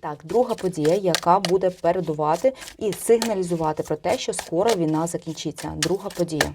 Так, друга подія, яка буде передувати і сигналізувати про те, що скоро війна закінчиться. Друга подія.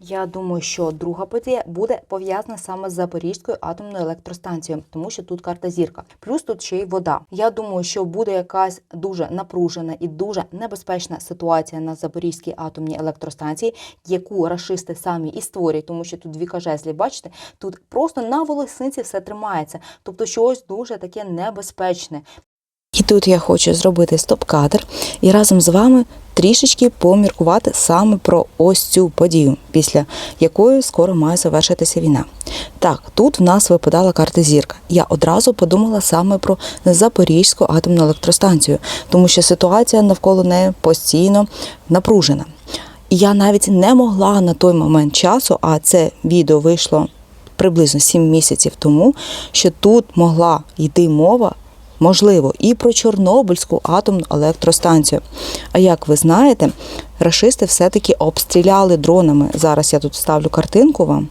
Я думаю, що друга подія буде пов'язана саме з Запорізькою атомною електростанцією, тому що тут карта зірка. Плюс тут ще й вода. Я думаю, що буде якась дуже напружена і дуже небезпечна ситуація на Запорізькій атомній електростанції, яку рашисти самі і створюють, тому що тут дві кажеслі, бачите, тут просто на волосинці все тримається, тобто щось дуже таке небезпечне. І тут я хочу зробити стоп-кадр і разом з вами трішечки поміркувати саме про ось цю подію, після якої скоро має завершитися війна. Так, тут в нас випадала карта зірка. Я одразу подумала саме про Запорізьку атомну електростанцію, тому що ситуація навколо неї постійно напружена. І я навіть не могла на той момент часу, а це відео вийшло приблизно 7 місяців тому, що тут могла йти мова можливо, і про Чорнобильську атомну електростанцію. А як ви знаєте, рашисти все-таки обстріляли дронами. Зараз я тут ставлю картинку вам.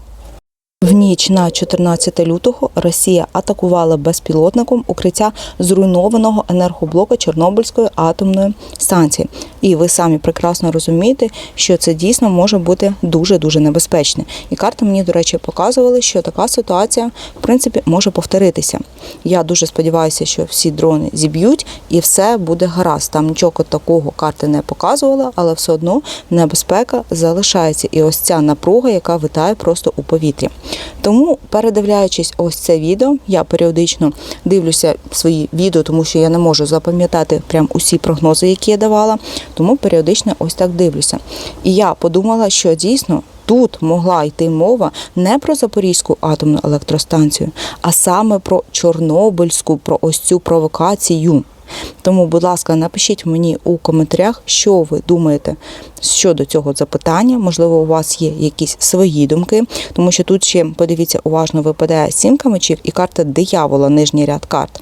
В ніч на 14 лютого Росія атакувала безпілотником укриття зруйнованого енергоблока Чорнобильської атомної станції. І ви самі прекрасно розумієте, що це дійсно може бути дуже дуже небезпечне. І карти мені, до речі, показували, що така ситуація в принципі може повторитися. Я дуже сподіваюся, що всі дрони зіб'ють і все буде гаразд. Там нічого такого карти не показувала, але все одно небезпека залишається. І ось ця напруга, яка витає просто у повітрі. Тому, передивляючись ось це відео, я періодично дивлюся свої відео, тому що я не можу запам'ятати прям усі прогнози, які я давала. Тому періодично ось так дивлюся. І я подумала, що дійсно. Тут могла йти мова не про Запорізьку атомну електростанцію, а саме про Чорнобильську, про ось цю провокацію. Тому, будь ласка, напишіть мені у коментарях, що ви думаєте щодо цього запитання. Можливо, у вас є якісь свої думки, тому що тут ще подивіться, уважно випадає сімка мечів і карта диявола, нижній ряд карт.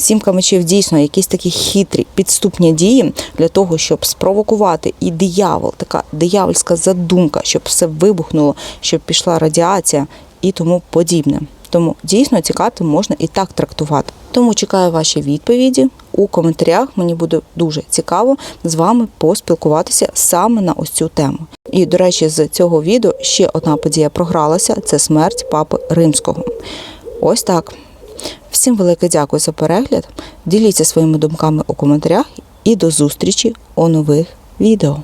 Сімка мечів дійсно якісь такі хитрі підступні дії для того, щоб спровокувати і диявол, така диявольська задумка, щоб все вибухнуло, щоб пішла радіація і тому подібне. Тому дійсно ці карти можна і так трактувати. Тому чекаю ваші відповіді у коментарях. Мені буде дуже цікаво з вами поспілкуватися саме на ось цю тему. І, до речі, з цього відео ще одна подія програлася: це смерть папи римського. Ось так. Всім велике дякую за перегляд. Діліться своїми думками у коментарях і до зустрічі у нових відео.